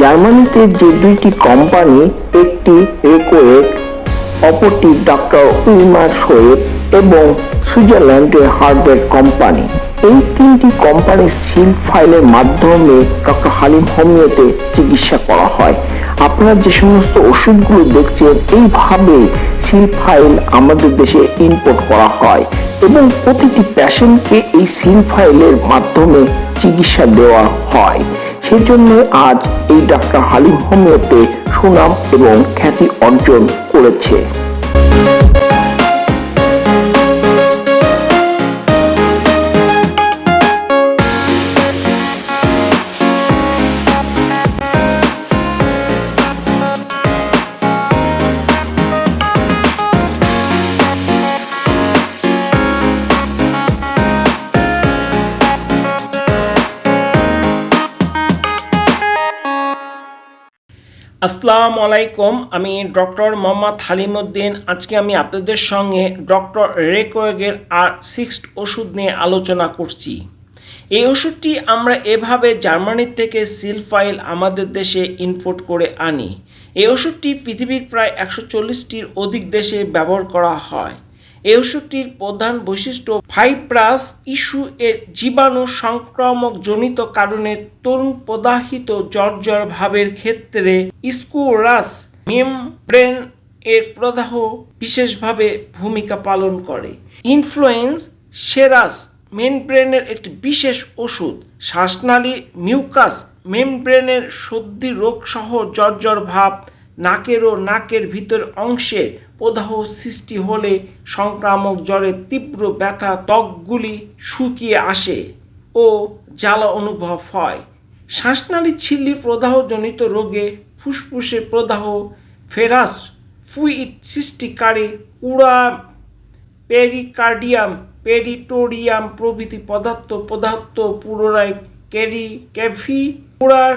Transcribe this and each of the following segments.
জার্মানিতে যে দুইটি কোম্পানি একটি রেকোয়েট অপরটি ডক্টর উইমার শোয়েব এবং সুইজারল্যান্ডের হার্ভার্ড কোম্পানি। এই তিনটি কোম্পানির সিল ফাইলের মাধ্যমে ডক্টর হালিম হোমিওতে চিকিৎসা করা হয়। আপনারা যে সমস্ত ওষুধগুলো দেখছেন, এইভাবে সিল ফাইল আমাদের দেশে ইম্পোর্ট করা হয় এবং প্রতিটি প্যাশেন্টকে এই সিল ফাইলের মাধ্যমে চিকিৎসা দেওয়া হয়। সেই জন্য আজ এই ডাক্তার হালিম হোমিওতে সুনাম এবং খ্যাতি অর্জন করেছে। আসসালামু আলাইকুম, আমি ডক্টর মোহাম্মদ হালিমুদ্দিন। আজকে আমি আপনাদের সঙ্গে ডক্টর রেকোয়েগের আর সিক্স ওষুধ নিয়ে আলোচনা করছি। এই ওষুধটি আমরা এভাবে জার্মানির থেকে সিল ফাইল আমাদের দেশে ইনপোর্ট করে আনি। এই ওষুধটি পৃথিবীর প্রায় একশো চল্লিশটির অধিক দেশে ব্যবহার করা হয়। এই ওষুধটির প্রধান বৈশিষ্ট্য ফাইব্রাস ইস্যু এর জীবাণু সংক্রামক জনিত কারণে তরুণ প্রদাহিত জর্জর ভাবের ক্ষেত্রে স্কুরাস মেমব্রেন এর প্রদাহ বিশেষভাবে ভূমিকা পালন করে। ইনফ্লুয়েন্স সেরাস মেমব্রেনের একটি বিশেষ ওষুধ। শ্বাসনালী মিউকাস মেমব্রেনের সর্দি রোগ সহ জর্জর ভাব নাকের ও নাকের ভিতর অংশে প্রদাহ সৃষ্টি হলে সংক্রামক জ্বরের তীব্র ব্যথা ত্বকগুলি শুকিয়ে আসে ও জ্বালা অনুভব হয়। শ্বাসনালী ছিল্লি প্রদাহজনিত রোগে ফুসফুসে প্রদাহ, ফেরাস, ফুইট সৃষ্টিকারী উড়া, পেরিকার্ডিয়াম, পেরিটোরিয়াম প্রভৃতি পদার্থ পদার্থ পুনরায় ক্যারি ক্যাফি পুরার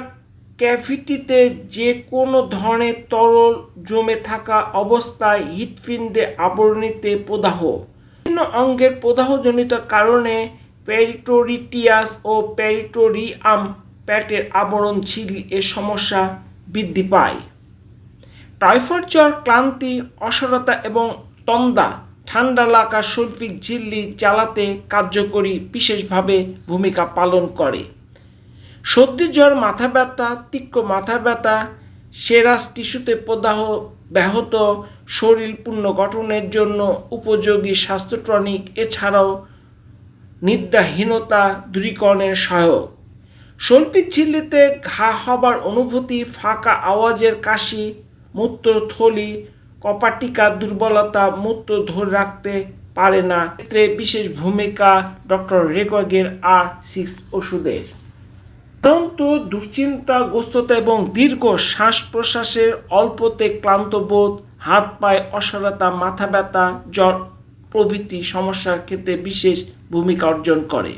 ক্যাভিটিতে যে কোনো ধরনের তরল জমে থাকা অবস্থায় হৃৎপিণ্ডে আবরণীতে প্রদাহ। বিভিন্ন অঙ্গের প্রদাহজনিত কারণে প্যারিটোরিটিয়াস ও প্যারিটোরিয়াম প্যাটের আবরণ ছিল এ সমস্যা বৃদ্ধি পায়। টাইফয়েড জ্বর ক্লান্তি, অসরতা এবং তন্দা ঠান্ডা লাগা শৈল্পিক ঝিল্লি জ্বালাতে কার্যকরী বিশেষভাবে ভূমিকা পালন করে। সর্দি জ্বর মাথা ব্যথা, তীক্ষ্ণ মাথা ব্যথা সেরাস টিস্যুতে প্রদাহ, ব্যাহত শরীর পুনর্গঠনের জন্য উপযোগী স্বাস্থ্য টনিক, এছাড়াও নিদ্রাহীনতা দূরীকরণের সহায়ক। শৈল্পিক ঝিল্লিতে ঘা হবার অনুভূতি, ফাঁকা আওয়াজের কাশি, মূত্রথলি, কপাটিকা দুর্বলতা, মূত্র ধরে রাখতে পারে না। ক্ষেত্রে বিশেষ ভূমিকা ডক্টর রেকগের আর সিক্স ওষুধের। সাধারণত দুশ্চিন্তাগ্রস্ততা এবং দীর্ঘ শ্বাস প্রশ্বাসের অল্পতে ক্লান্ত বোধ, হাত পায়ে অসরতা, মাথা ব্যথা, জ্বর প্রভৃতি সমস্যার ক্ষেত্রে বিশেষ ভূমিকা অর্জন করে।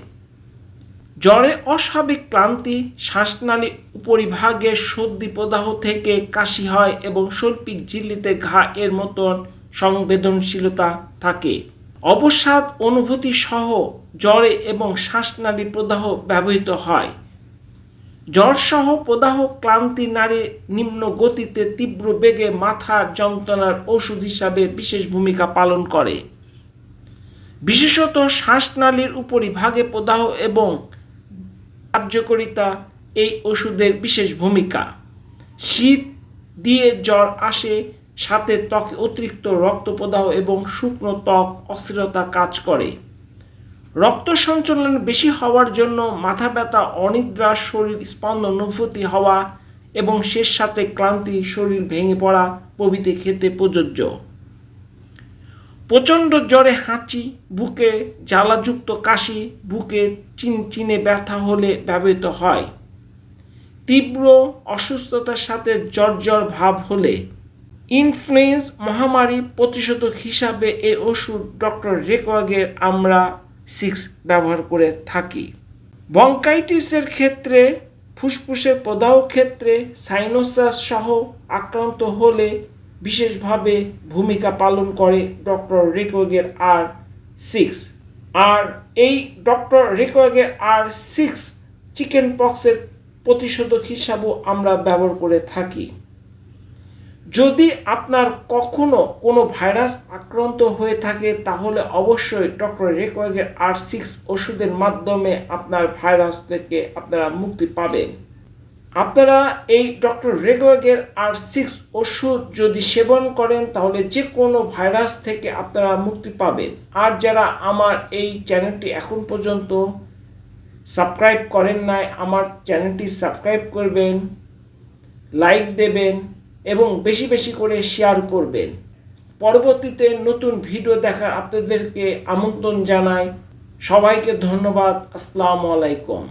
জ্বরে অস্বাভাবিক ক্লান্তি, শ্বাসনালী উপরিভাগে সর্দি প্রদাহ থেকে কাশি হয় এবং শৈল্পিক ঝিল্লিতে ঘা এর মতন সংবেদনশীলতা থাকে। অবসাদ অনুভূতি সহ জ্বরে এবং শ্বাসনালী প্রদাহ ব্যবহৃত হয়। জ্বরসহ প্রদাহ ক্লান্তি নারী নিম্ন গতিতে তীব্র বেগে মাথার যন্ত্রণার ওষুধ হিসাবে বিশেষ ভূমিকা পালন করে। বিশেষত শ্বাসনালীর উপরিভাগে প্রদাহ এবং কার্যকরিতা এই ওষুধের বিশেষ ভূমিকা। শীত দিয়ে জ্বর আসে, সাথে ত্বকে অতিরিক্ত রক্ত প্রদাহ এবং শুকনো ত্বক অস্থিরতা কাজ করে। রক্ত সঞ্চালন বেশি হওয়ার জন্য মাথা ব্যথা, অনিদ্রা, শরীর স্পন্দন অনুভূতি হওয়া এবং শেষ সাথে ক্লান্তি, শরীর ভেঙে পড়া প্রভৃতি ক্ষেত্রে প্রযোজ্য। প্রচণ্ড জ্বরে হাঁচি, বুকে জ্বালাযুক্ত কাশি, বুকে চিন চিনে ব্যথা হলে ব্যবহৃত হয়। তীব্র অসুস্থতার সাথে জ্বর ভাব হলে ইনফ্লুয়েঞ্জ মহামারী প্রতিষেধক হিসাবে এই ওষুধ ডক্টর রেকওয়াগের আমরা সিক্স ব্যবহার করে থাকি। বঙ্কাইটিসের ক্ষেত্রে, ফুসফুসের প্রদাহ ক্ষেত্রে সাইনোসাস সহ আক্রান্ত হলে বিশেষভাবে ভূমিকা পালন করে ডক্টর রেকওয়াগের আর সিক্স আর এই ডক্টর রেকওয়াগের আর সিক্স চিকেন পক্সের প্রতিষেধক হিসাবেও আমরা ব্যবহার করে থাকি। যদি আপনার কখনো কোনো ভাইরাস আক্রান্ত হয়ে থাকে, তাহলে অবশ্যই ডক্টর রেকওয়াগের আর সিক্স ওষুধের মাধ্যমে আপনার ভাইরাস থেকে আপনারা মুক্তি পাবেন। আপনারা এই ডক্টর রেকওয়াগের আর সিক্স ওষুধ যদি সেবন করেন, তাহলে যে কোনো ভাইরাস থেকে আপনারা মুক্তি পাবেন। আর যারা আমার এই চ্যানেলটি এখন পর্যন্ত সাবস্ক্রাইব করেন নাই, আমার চ্যানেলটি সাবস্ক্রাইব করবেন, লাইক দেবেন এবং বেশি বেশি করে শেয়ার করবেন। পরবর্তীতে নতুন ভিডিও দেখা আপনাদেরকে আমন্ত্রণ জানাই। সবাইকে ধন্যবাদ। আসসালামু আলাইকুম।